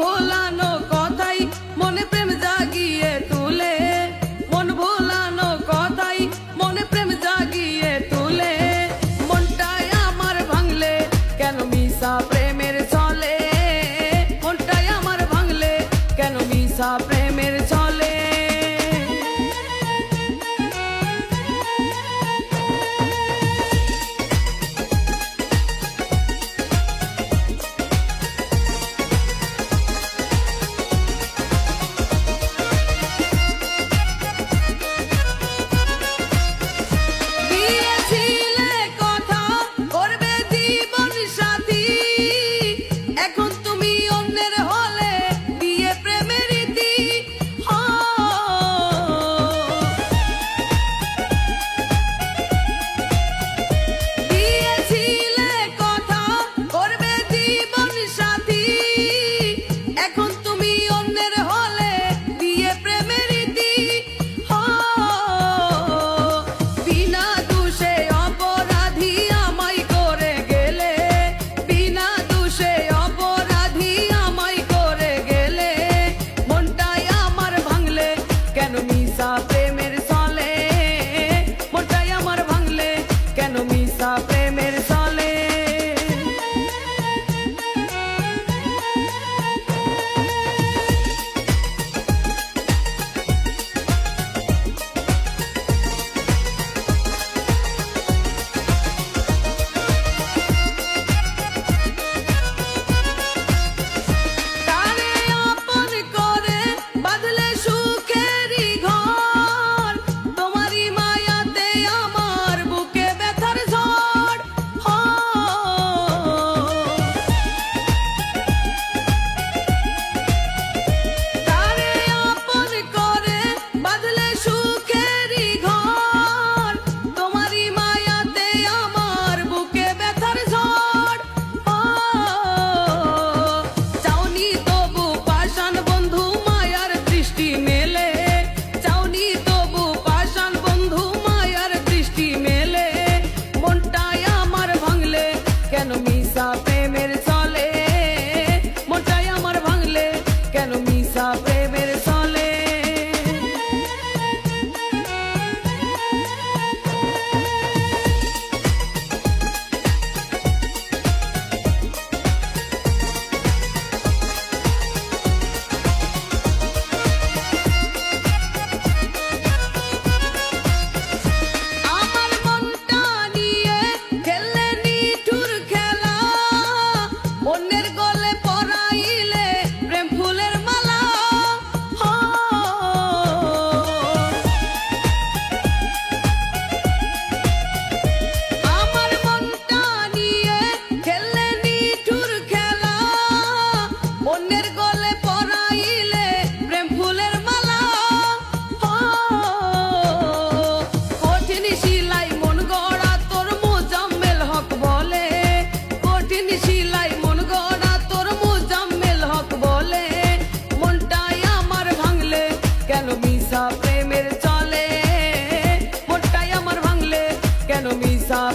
ভোলানো কথাই মনে প্রেম জাগিয়ে তুলে। মন ভোলানো কথাই মনে প্রেম জাগিয়ে তুলে। মনটাই আমার ভাঙলে কেন মিশা প্রেমের চলে মনটাই আমার ভাঙলে কেন মিশা প্রেম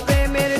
প্রেমের